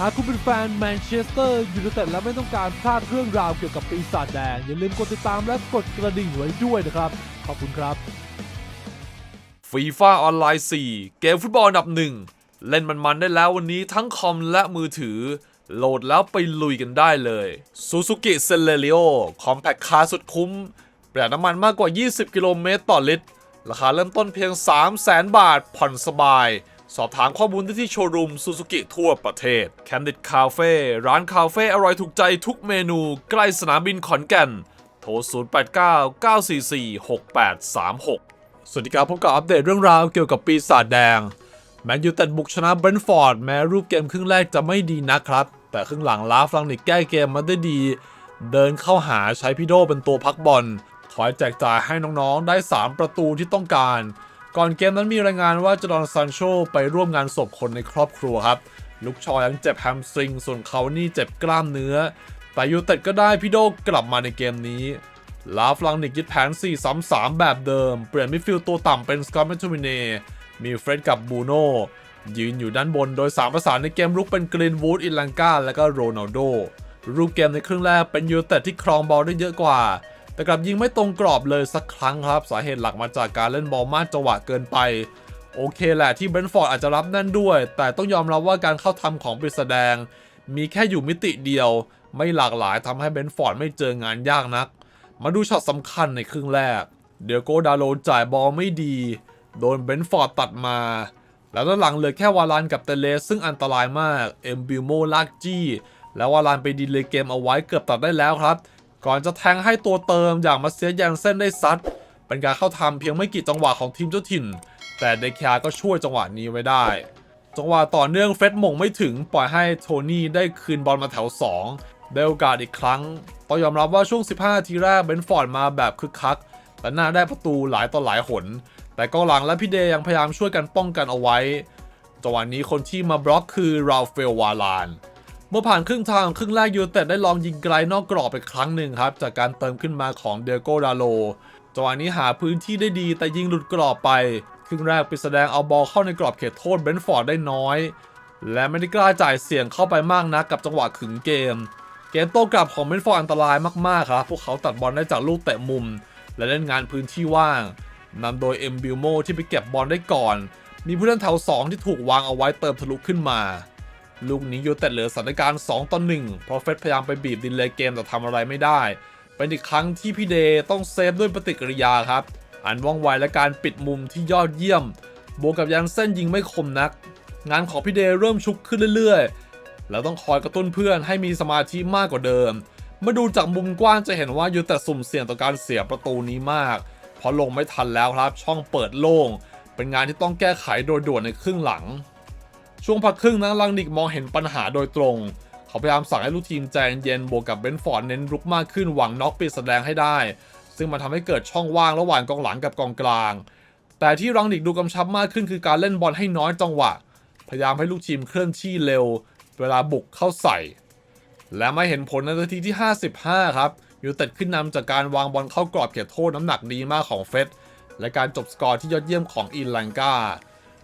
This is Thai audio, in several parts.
หากคุณเป็นแฟนแมนเชสเตอร์ยูไนเต็ดและไม่ต้องการพลาดเรื่องราวเกี่ยวกับปีศาจแดง อย่าลืมกดติดตามและกดกระดิ่งไว้ด้วยนะครับ ขอบคุณครับฟีฟ่าออนไลน์ 4 เกมฟุตบอลอันดับหนึ่ง เล่นมันๆได้แล้ววันนี้ทั้งคอมและมือถือ โหลดแล้วไปลุยกันได้เลย Suzuki c e l e r i o คอมแพคคาร์สุดคุ้มประหยัดน้ำมันมากกว่า 20 กิโลเมตรต่อลิตร ราคาเริ่มต้นเพียง 300,000 บาทผ่อนสบาย สอบถามข้อมูลได้ที่โชว์รูม Suzuki ทั่วประเทศ Candid Cafe ร้านคาเฟ่อร่อยถูกใจทุกเมนูใกล้สนามบินขอนแก่น โทร 089-944-6836 สวัสดีครับพบกับอัปเดตเรื่องราวเกี่ยวกับปีศาจแดง แมนยูแต่บุกชนะเบรนท์ฟอร์ดแม้รูปเกมครึ่งแรกจะไม่ดีนะครับ แต่ครึ่งหลังลาฟลังนิกแก้เกมมาได้ดี เดินเข้าหาใช้พี่โดเป็นตัวพักบอลคอยแจกจ่ายให้น้องๆได้ 3 ประตูที่ต้องการ ก่อนเกมนั้นมีรายงานว่าจดอนซันโชไปร่วมงานศพคนในครอบครัวครับ ลุกชอยังเจ็บแฮมสตริง ส่วนเขานี่เจ็บกล้ามเนื้อ แต่ยูเต็ดก็ได้พี่โดกลับมาในเกมนี้ ลาฟลังนิกยึดแผน 4-3-3 แบบเดิม เปลี่ยนมิดฟิลด์ตัวต่ำเป็นสกอตแมนทูมิเนมีเฟร็ดกับบูโนยืนอยู่ด้านบนโดย 3 ประสานในเกมรุกเป็นกรีนวูดอิลังกาและก็โรนัลโดรูปเกมในครึ่งแรกเป็นยูแต่ที่ครองบอลได้เยอะกว่า แต่กลับยิงไม่ตรงกรอบเลยสักครั้งครับ สาเหตุหลักมาจากการเล่นบอลมากจังหวะเกินไป โอเคแหละที่เบรนฟอร์ดอาจจะรับแน่นด้วย แต่ต้องยอมรับว่าการเข้าทำของปริสแดง มีแค่อยู่มิติเดียว ไม่หลากหลายทำให้เบรนฟอร์ดไม่เจองานยากนัก มาดูช็อตสำคัญในครึ่งแรก เดียโกดาโลจ่ายบอลไม่ดี โดนเบรนฟอร์ดตัดมา แล้วด้านหลังเหลือแค่วาลานกับเตเลสซึ่งอันตรายมากเอ็มบิโมลากจี้แล้ววาลานไปดีเลยเกมเอาไว้เกือบตัดได้แล้วครับ ก่อนจะแทงให้ตัวเติมอย่างมาเซียยันเส้นได้ซัด เป็นการเข้าทำเพียงไม่กี่จังหวะของทีมเจ้าถิ่น แต่เดคยาก็ช่วยจังหวะนี้ไว้ได้ จังหวะต่อเนื่องเฟร็ดมงไม่ถึงปล่อยให้โทนี่ได้คืนบอลมาแถว 2 ได้โอกาสอีกครั้งต้องยอมรับว่าช่วง 15 นาทีแรกเบนฟอร์ดมาแบบคึกคัก แต่น่าได้ประตูหลายต่อหลายหน แต่กองหลังและพี่เดย์ยังพยายามช่วยกันป้องกันเอาไว้จังหวะนี้คนที่มาบล็อกคือราเฟลวาลาน เมื่อผ่านครึ่งทางครึ่งแรกยูเต็ดได้ลองยิงไกลนอกกรอบไปครั้งหนึ่งครับ จากการเติมขึ้นมาของเดโกดาโลจังหวะนี้หาพื้นที่ได้ดีแต่ยิงหลุดกรอบไป ครึ่งแรกปิดแสดงเอาบอลเข้าในกรอบเขตโทษเบนท์ฟอร์ดได้น้อย และไม่ได้กล้าจ่ายเสี่ยงเข้าไปมากนักกับจังหวะขึงเกม เกมโต้กลับของเบนท์ฟอร์ดอันตรายมากๆครับพวกเขาตัดบอลได้จากลูกเตะมุม และเล่นงานพื้นที่ว่างนำโดยเอ็มบิลโมที่ไปเก็บบอลได้ก่อน มีผู้เล่นแถว2ที่ถูกวางเอาไว้เติมทะลุขึ้นมา ลูกนี้ยูเต็ดเหลือสถานการณ์2ต่อ1เพราะเฟสพยายามไปบีบดินเลยเกมแต่ทำอะไรไม่ได้ เป็นอีกครั้งที่พี่เดย์ต้องเซฟด้วยปฏิกิริยาครับ อันว่องไวและการปิดมุมที่ยอดเยี่ยม บวกกับยันเส้นยิงไม่คมนัก งานของพี่เดย์เริ่มชุกขึ้นเรื่อยๆ แล้วต้องคอยกระตุ้นเพื่อนให้มีสมาธิมากกว่าเดิมมื่อดูจากมุมกว้างจะเห็นว่ายูไนเต็ดสุ่มเสี่ยงต่อการเสียประตูนี้มาก เพราะลงไม่ทันแล้วครับ ช่องเปิดโล่ง เป็นงานที่ต้องแก้ไขโดยด่วนในครึ่งหลัง ช่วงพักครึ่งนั้นลังนิกมองเห็นปัญหาโดยตรง เขาพยายามสั่งให้ลูกทีมใจเย็นบวกกับเบนฟอร์ดเน้นรุกมากขึ้นหวังน็อกปิดแสดงให้ได้ ซึ่งมันทำให้เกิดช่องว่างระหว่างกองหลังกับกองกลาง แต่ที่รังนิกดูกำชับมากขึ้นคือการเล่นบอลให้น้อยจังหวะ พยายามให้ลูกทีมเคลื่อนที่เร็ว เวลาบุกเข้าใส่ และไม่เห็นผลในนาทีที่ 55 ครับยูไนเต็ดขึ้นนำจากการวางบอลเข้ากรอบเขตโทษน้ำหนักดีมากของเฟสและการจบสกอร์ที่ยอดเยี่ยมของอินลังกา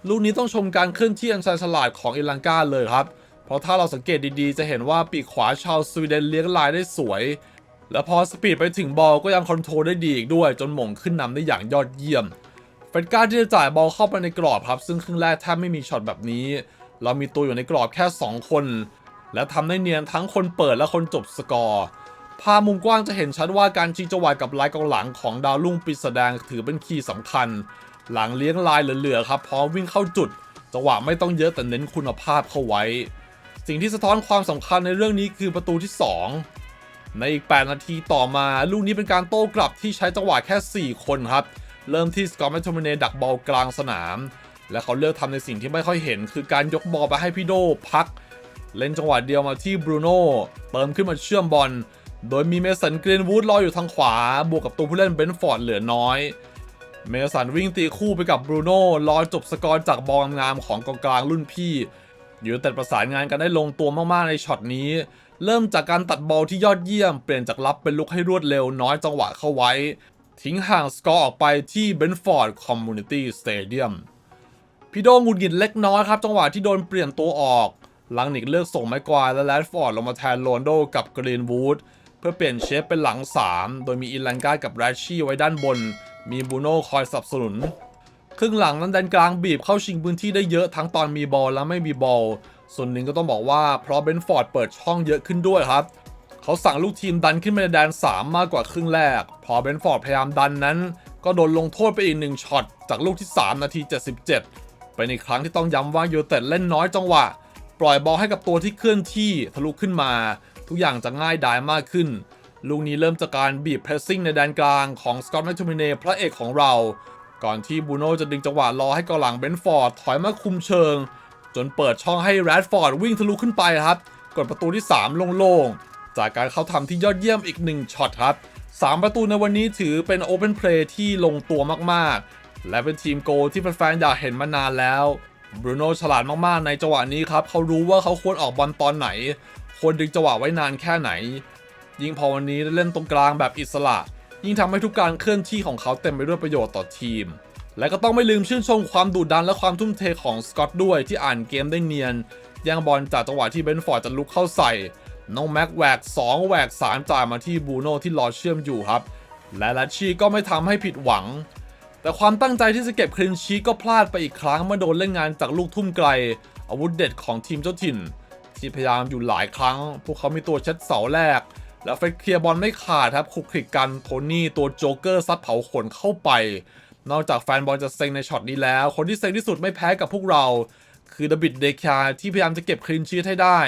ลูกนี้ต้องชมการเคลื่อนที่อันชันฉลาดของอิลังกาเลยครับ เพราะถ้าเราสังเกตดีๆ จะเห็นว่าปีกขวาชาวสวีเดนเลี้ยงลายได้สวย และพอสปีดไปถึงบอลก็ยังคอนโทรลได้ดีอีกด้วย จนหม่งขึ้นนำได้อย่างยอดเยี่ยมเฟดการ์ที่จะจ่ายบอลเข้าไปในกรอบครับ ซึ่งครึ่งแรกแทบไม่มีช็อตแบบนี้ เรามีตัวอยู่ในกรอบแค่ 2 คน และทำได้เนียนทั้งคนเปิดและคนจบสกอร์ภาพมุมกว้างจะเห็นชัดว่าการชิงจังหวะกับไลายกองหลังของดาวรุ่งปริศแสดงถือเป็นคีย์สำคัญ หลังเลี้ยงลายเหลือๆครับพร้อมวิ่งเข้าจุดจังหวะไม่ต้องเยอะแต่เน้นคุณภาพเข้าไว้ สิ่งที่สะท้อนความสำคัญในเรื่องนี้คือประตูที่ 2 ในอีก 8 นาทีต่อมา ลูกนี้เป็นการโต้กลับที่ใช้จังหวะแค่ 4 คนครับ เริ่มที่สกอตแมนโทมิเนดักบอลกลางสนาม และเขาเลือกทำในสิ่งที่ไม่ค่อยเห็น คือการยกบอลไปให้พี่โดพัก เล่นจังหวะเดียวมาที่บรูโน่เติมขึ้นมาเชื่อมบอลโดยมีเมสันกรีนวูดรออยู่ทางขวา บวกกับตัวผู้เล่นเบนฟอร์ดเหลือน้อย เมสันวิ่งตีคู่ไปกับบรูโน่รอจบสกอร์จากบอลงามของกองกลางรุ่นพี่ อยู่แต่ประสานงานกันได้ลงตัวมากๆในช็อตนี้ เริ่มจากการตัดบอลที่ยอดเยี่ยม เปลี่ยนจากรับเป็นลุกให้รวดเร็วน้อยจังหวะเข้าไว้ ทิ้งห่างสกอร์ออกไปที่เบนฟอร์ดคอมมูนิตี้สเตเดียมพี่โดงหงุดหงิดเล็กน้อยครับ จังหวะที่โดนเปลี่ยนตัวออกลังนิกเลือกส่งแม็กควายและแรดฟอร์ดลงมาแทนโรนโดกับกรีนวูดเพื่อเปลี่ยนเชฟเป็นหลัง 3 โดยมีอินแลนกากับแรชชี่ไว้ด้านบน มีบูโน่คอยสนับสนุน ครึ่งหลังนั้นแดนกลางบีบเข้าชิงพื้นที่ได้เยอะทั้งตอนมีบอลและไม่มีบอล ส่วนหนึ่งก็ต้องบอกว่าเพราะเบนฟอร์ดเปิดช่องเยอะขึ้นด้วยครับ เขาสั่งลูกทีมดันขึ้นไปในแดน 3 มากกว่าครึ่งแรก พอเบนฟอร์ดพยายามดันนั้น ก็โดนลงโทษไปอีกหนึ่งช็อตจากลูกที่ 3 นาที 77 เป็นอีกครั้งที่ต้องย้ำว่ายูเต็ดเล่นน้อยจังหวะ ปล่อยบอลให้กับตัวที่เคลื่อนที่ทะลุขึ้นมา ทุกอย่างจะง่ายดายมากขึ้น ลูกนี้เริ่มจากการบีบเพรสซิ่งในแดนกลางของสกอตแมคทูมิเนพระเอกของเรา ก่อนที่บูโน่จะดึงจังหวะรอให้กองหลังเบนฟอร์ดถอยมาคุมเชิง จนเปิดช่องให้แรดฟอร์ดวิ่งทะลุขึ้นไปครับ กดประตูที่ 3 โล่งๆ จากการเข้าทำที่ยอดเยี่ยมอีก 1ช็อตครับ 3 ประตูในวันนี้ถือเป็นโอเพนเพลย์ที่ลงตัวมากๆ และเป็นทีมโกลที่แฟนๆอยากเห็นมานานแล้วบรูโน่ฉลาดมากๆ ในจังหวะนี้ครับ เขารู้ว่าเขาควรออกบอลตอนไหน ควรดึงจังหวะไว้นานแค่ไหน ยิ่งพอวันนี้ได้เล่นตรงกลางแบบอิสระ ยิ่งทำให้ทุกการเคลื่อนที่ของเขาเต็มไปด้วยประโยชน์ต่อทีม และก็ต้องไม่ลืมชื่นชมความดุดันและความทุ่มเทของสกอตด้วยที่อ่านเกมได้เนียนย่างบอลจากจังหวะที่เบนฟอร์ดจะลุกเข้าใส่ น้องแม็กแหวก2แหวก3จ่ายมาที่บูโน่ที่รอเชื่อมอยู่ครับ และลัชชีก็ไม่ทำให้ผิดหวัง แต่ความตั้งใจที่จะเก็บคลีนชีก็พลาดไปอีกครั้งเมื่อโดนเล่นงานจากลูกทุ่มไกล อาวุธเด็ดของทีมเจ้าถิ่น ที่พยายามอยู่หลายครั้ง พวกเขามีตัวเช็ดเสาแรก แล้วเฟรดเคลียร์บอลไม่ขาดครับคลุกคลิกกันโทนี่ตัวโจ๊กเกอร์ซัดเผาขนเข้าไป นอกจากแฟนบอลจะเซ็งในช็อตนี้แล้ว คนที่เซ็งที่สุดไม่แพ้กับพวกเรา คือดบิดเดคาที่พยายามจะเก็บคลีนชีตให้ได้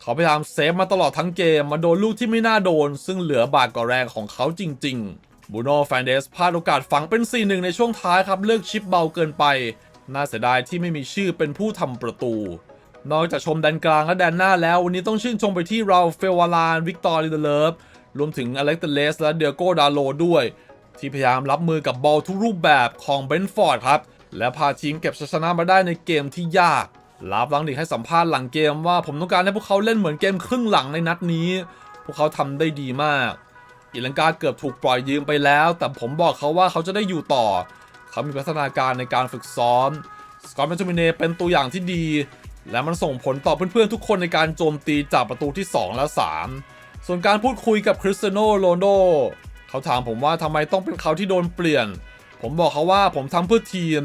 เขาพยายามเซฟมาตลอดทั้งเกมมาโดนลูกที่ไม่น่าโดน ซึ่งเหลือบาดกว่าแรงของเขาจริง ๆ บูโน่แฟนเดสพลาดโอกาสฝังเป็น 4-1 ในช่วงท้ายครับเลือกชิปเบาเกินไป น่าเสียดายที่ไม่มีชื่อเป็นผู้ทำประตู นอกจากชมแดนกลางและแดนหน้าแล้ว วันนี้ต้องชื่นชมไปที่เราเฟลวาลานวิกตอร์ลิเดเลฟรวมถึงอเล็กเตเลสและเดียโกดาโลด้วย ที่พยายามรับมือกับบอลทุกรูปแบบของเบนฟอร์ดครับ และพาทีมเก็บชัยชนะมาได้ในเกมที่ยากลาฟลังดิกให้สัมภาษณ์หลังเกมว่าผมต้องการให้พวกเขาเล่นเหมือนเกมครึ่งหลังในนัดนี้ พวกเขาทำได้ดีมากอิลังกาเกือบถูกปล่อยยืมไปแล้ว แต่ผมบอกเขาว่าเขาจะได้อยู่ต่อ เขามีพัฒนาการในการฝึกซ้อมสกอตแมนทูมิเนเป็นตัวอย่างที่ดี และมันส่งผลต่อเพื่อนๆทุกคนในการโจมตีจากประตูที่ 2 และ 3 ส่วนการพูดคุยกับคริสเตียโนโรนโดเขาถามผมว่าทำไมต้องเป็นเขาที่โดนเปลี่ยน ผมบอกเขาว่าผมทำเพื่อทีม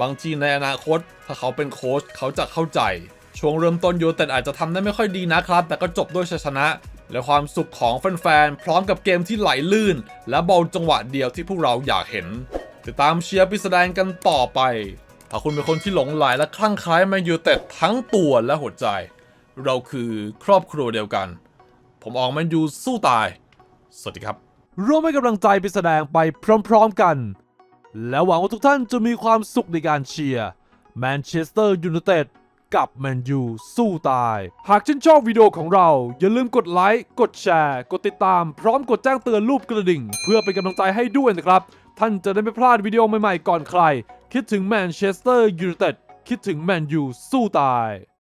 บางทีในอนาคต ถ้าเขาเป็นโค้ชเขาจะเข้าใจ ช่วงเริ่มต้นยูเต็ดอาจจะทำได้ไม่ค่อยดีนะครับ แต่ก็จบด้วยชัยชนะ และความสุขของแฟนๆ พร้อมกับเกมที่ไหลลื่น และบอลจังหวะเดียวที่พวกเราอยากเห็นติดตามเชียร์พิสแดงกันต่อไป ถ้าคุณเป็นคนที่หลงไหลและคลั่งคล้แมนยูเต็ดทั้งตัวและหัวใจ เราคือครอบครัวเดียวกัน ผมออกแมนยูสู้ตาย สวัสดีครับ ร่วมให้กำลังใจไปแสดงไปพร้อมๆกัน และหวังว่าทุกท่านจะมีความสุขในการเชียร์แมนเชสเตอร์ยูไนเต็ดกับแมนยูสู้ตาย หากชื่นชอบวิดีโอของเรา อย่าลืมกดไลค์ กดแชร์ กดติดตาม พร้อมกดแจ้งเตือนรูปกระดิ่ง เพื่อเป็นกำลังใจให้ด้วยนะครับ ท่านจะได้ไม่พลาดวิดีโอใหม่ๆก่อนใคร คิดถึงแมนเชสเตอร์ยูไนเต็ดคิดถึงแมนยูสู้ตาย